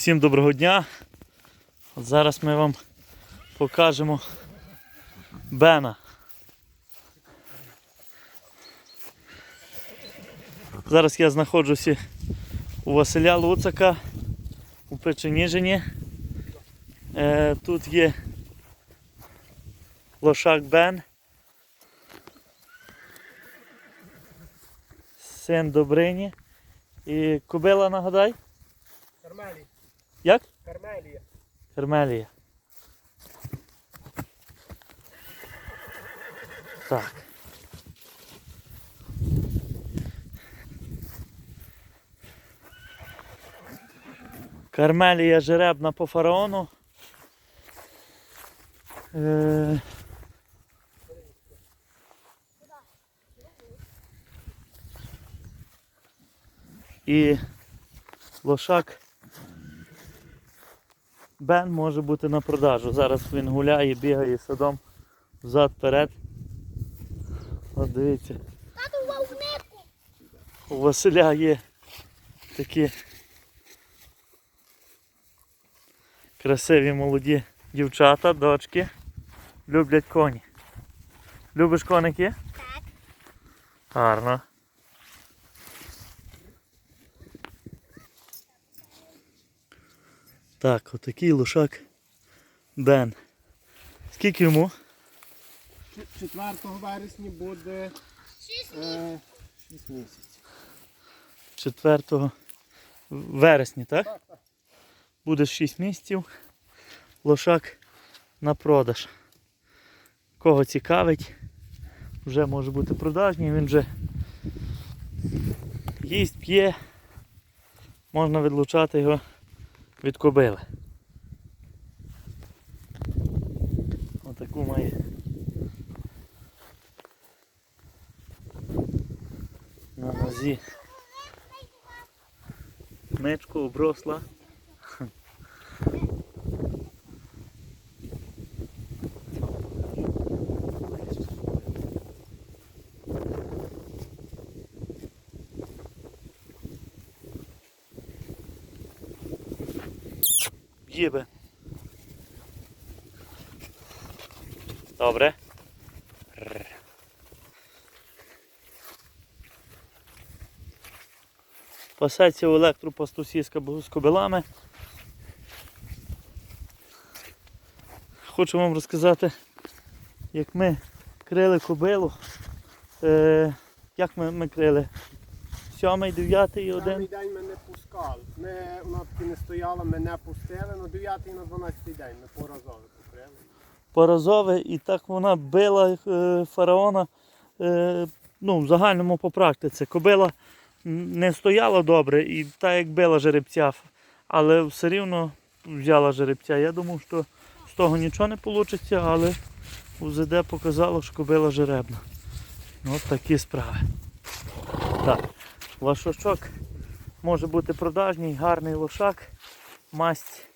Всім доброго дня. От зараз ми вам покажемо Бена. Зараз я знаходжуся у Василя Луцака у Печеніжині. Е, тут є лошак Бен. Син Добрині. І кобила нагадай. Кармелія. Як? Кармелія. Кармелія. Так. Кармелія жеребна по фараону. Е... І лошак Бен може бути на продажу. Зараз він гуляє, бігає садом взад вперед. От дивіться. Тату. У Василя є такі красиві молоді дівчата, дочки. Люблять коні. Любиш коники? Так. Гарно. Так, отакий лошак Бен. Скільки йому? 4 вересня буде Шість е, 6 місяців. 4 вересня, так? Так, так. Буде 6 місяців. Лошак на продаж. Кого цікавить, вже може бути продажній, він вже їсть, п'є, можна відлучати його від кобили. Отаку має. На нозі. Мечку обросла. Їбе. Добре. Рр. Пасеться у електропастусі з кобилами. Хочу вам розказати, як ми крили кобилу. Е, як ми, ми крили? Сьомий, дев'ятий і Один один. день ми не пускали. Ми, вона таки не стояла, ми не пустили. На 9 і на 12 день ми поразово покрили. Поразове, і так вона била е, фараона е, ну, в загальному по практиці. Кобила не стояла добре і так як била жеребця, але все рівно взяла жеребця. Я думав, що з того нічого не вийде, але УЗД показало, що кобила жеребна. Ось такі справи. Так, лошачок може бути продажній, гарний лошак, масть.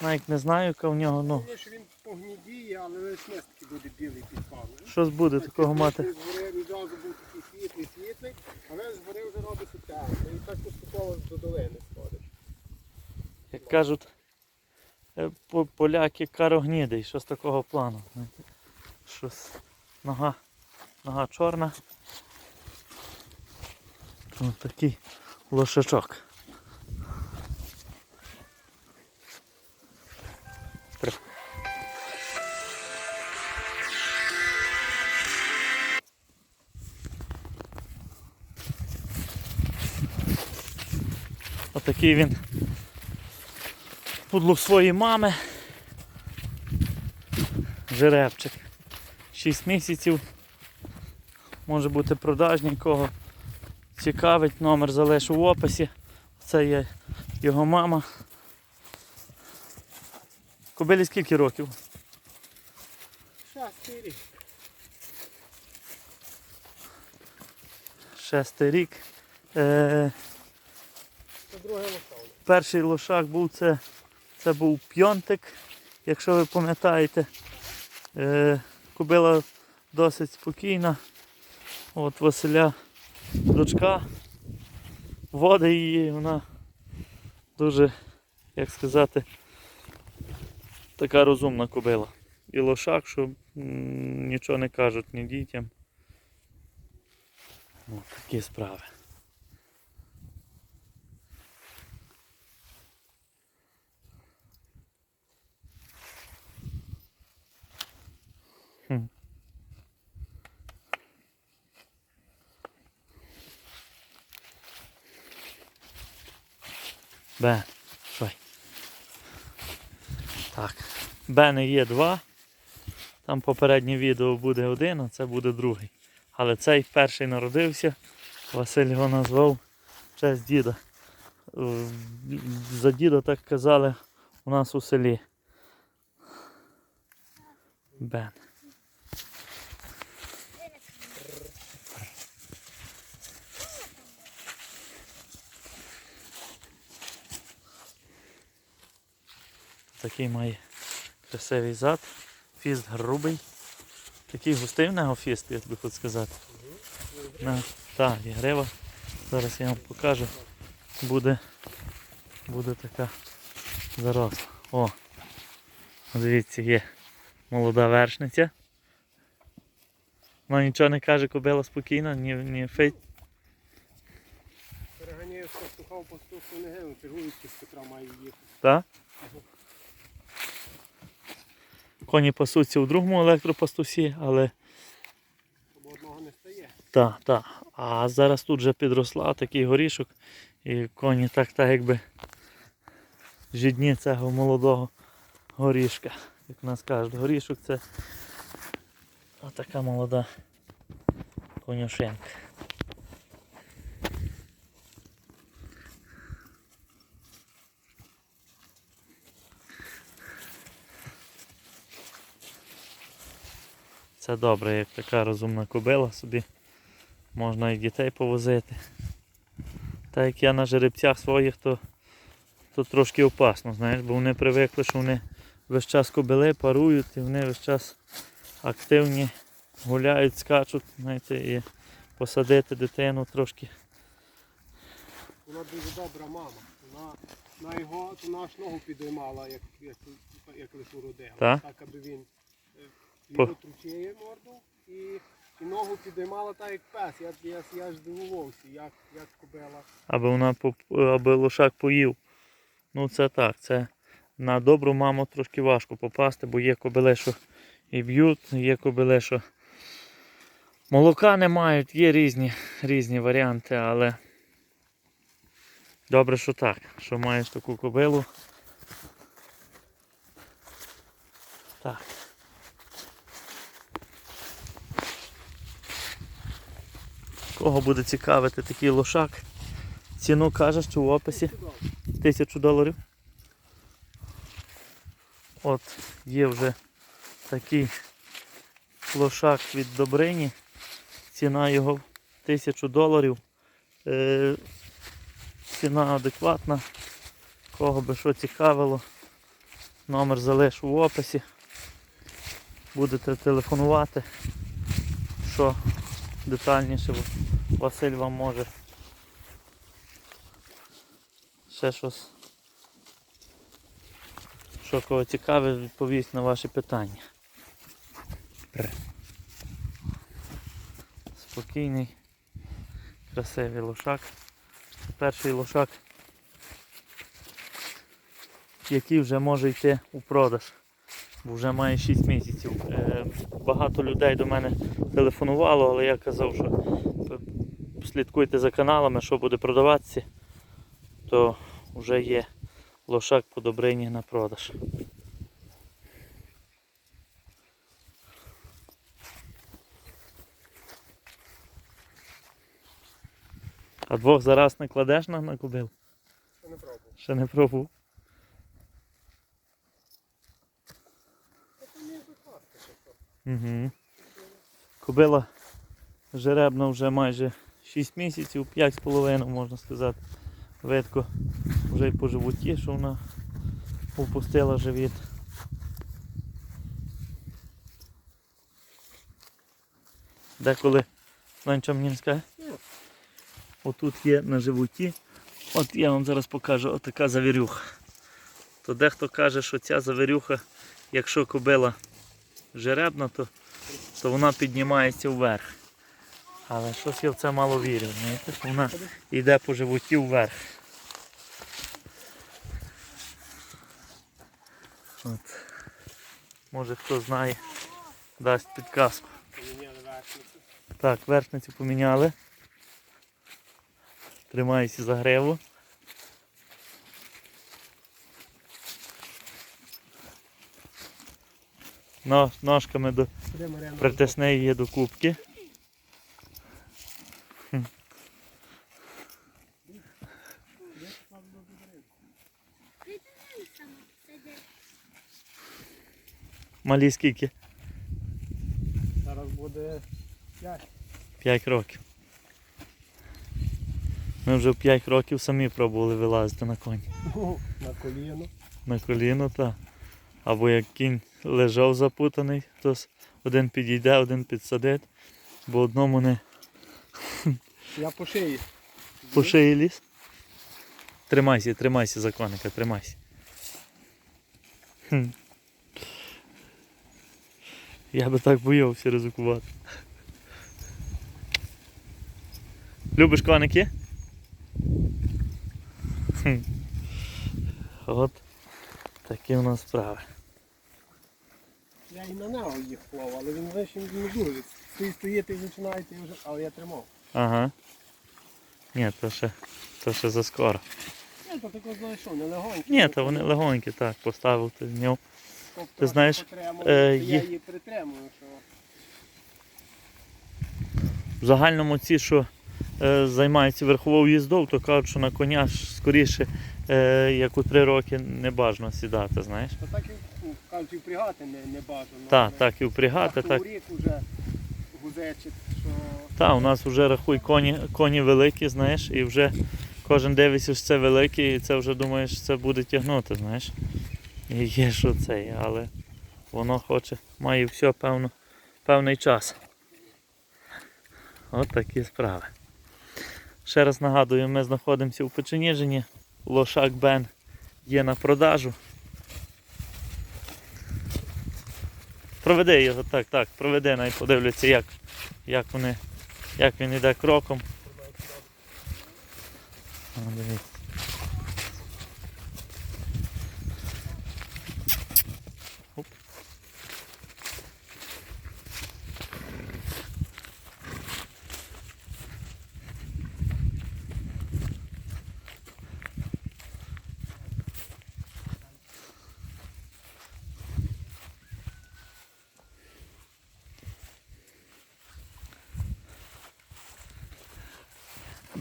Навіть не знаю, яка в нього. ну. Думаю, що він погнідіє, але лише таки буде білий підпал. Щось буде такого мати. Згори відразу був такий світлий, світлий, але згори вже робиться темно. І так поступово до долини сходиш. Як кажуть е, поляки карогнідий, щось такого плану. Щось нога, нога чорна. Ось такий лошачок. Отакий він Пудло своєї мами. Жеребчик. 6 місяців. Може бути продажній, кого цікавить, номер залишу в описі. Це є його мама. Кобилі скільки років? Шастий рік. Шестий рік. Е, перший лошак був це, це був п'йонтик, якщо ви пам'ятаєте. Е, кобила досить спокійна. От Василя дочка. Води її, вона дуже як сказати, така розумна кобила. І лошак, що нічого не кажуть ні дітям. Ну, такі справи. Бен, швай. Так. Бени є два. Там попереднє відео буде один, а це буде другий. Але цей перший народився. Василь його назвав в честь діда. За діда так казали у нас у селі. Бен. Такий має красивий зад. Фіст грубий. Такий густий в нього фіст, я тобі хочу сказати. На, так, є грива. Зараз я вам покажу. Буде, буде така заросла. О! Дивіться, є молода вершниця. Вона нічого не каже, кобила спокійна, ні, ні фейт. Переганяю з пастуха в пастуху не гину, чергуючи, з котра має їхати. Так? Коні пасуться у другому електропастусі, але одного не стає. Так, так. А зараз тут вже підросла такий горішок. І коні так, так якби жідні цього молодого горішка. Як нас кажуть, горішок це така молода конюшенка. Це добре, як така розумна кобила собі. Можна і дітей повозити. Та як я на жеребцях своїх, то, то трошки опасно, знаєш, бо вони привикли, що вони весь час кобили парують і вони весь час активні, гуляють, скачуть, знаєте, і посадити дитину трошки. Вона дуже добра мама. Вона на його то наш ногу підіймала, як, як, як лише уродила. Так? Так, аби він е, По- його морду і, і ногу підіймала так, як пес. Я, я, я ж дивувався, як, як кобила. аби вона аби лошак поїв. Ну це так, це на добру маму трошки важко попасти, бо є кобили, що і б'ють, є кобили, що молока не мають, є різні, різні варіанти, але добре, що так, що маєш таку кобилу. Так. Кого буде цікавити такий лошак? Ціну кажеш, що в описі тисячу доларів. От є вже такий лошак від Добрині. Ціна його тисячу доларів. Е, ціна адекватна. Кого би що цікавило. Номер залишу в описі. Будете телефонувати. Що детальніше Василь вам може ще щось. Що кого цікаве, відповість на ваші питання. Спокійний, красивий лошак. Перший лошак, який вже може йти у продаж, бо вже має 6 місяців. Е, Багато людей до мене телефонувало, але я казав, що слідкуйте за каналами, що буде продаватися то вже є лошак по Добрині на продаж. А двох зараз не кладеш на, на кубил? Це не пробував. Ще не пробував. Ще. Угу. Кобила жеребна вже майже 6 місяців, 5,5 можна сказати. Видко вже й по животі, що вона опустила живіт. Деколи Нанча мені. Отут є на животі. От я вам зараз покажу отака завірюха. то дехто каже, що ця завірюха, якщо кобила жеребна, то, то вона піднімається вверх. Але щось я в це мало вірю. Знаєте, що вона йде по животі вверх. От. Може хто знає, дасть підказку. Так, вершницю поміняли. Тримаюся за гриву. Ножками до, притисни її до кубки. Малі скільки? Зараз буде 5. 5 років. Ми вже в 5 років самі пробували вилазити на коні. На коліно. На коліно, так. Або як кінь лежав запутаний, то один підійде, один підсадить, бо одному не Я по шиї. по шиї ліз. Тримайся, тримайся за коника, тримайся. Хм. Я би так боявся ризикувати. Любиш коники? Хм. От такі у нас справи. Я і на нього їх плав, але він знаєш, він не дуже. Стоїть, стоїть і починаєте вже, але я тримав. Ага. Ні, то ще, то ще заскоро. Я то тако знайшов, не легонько. Ні, то вони легонькі, так, поставив ти в нього. Тобто ти знаєш, потримав, е, є- я її притримую, що В загальному ці, що е, займаються верховою їздою, то кажуть, що на коня ж скоріше, е, як у три роки, не бажано сідати, знаєш. то так і кажуть, і впрягати не, не бажано. Так, так, і впрягати, так. рік вже гузечить, що Так, у нас вже рахуй коні, коні великі, знаєш, і вже кожен дивиться, що це великий, і це вже думаєш, це буде тягнути, знаєш. І є що це, але воно хоче, має все певно, певний час. От такі справи. Ще раз нагадую, ми знаходимося у Печеніжині. Лошак Бен є на продажу. Проведи його, так, так, проведи, най подивляться, як, як вони, як він йде кроком. Дивіться.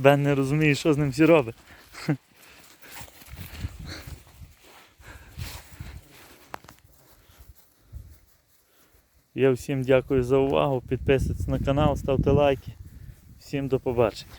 Бен не розуміє, що з ним всі робить. Я всім дякую за увагу. Підписуйтесь на канал, ставте лайки. Всім до побачення.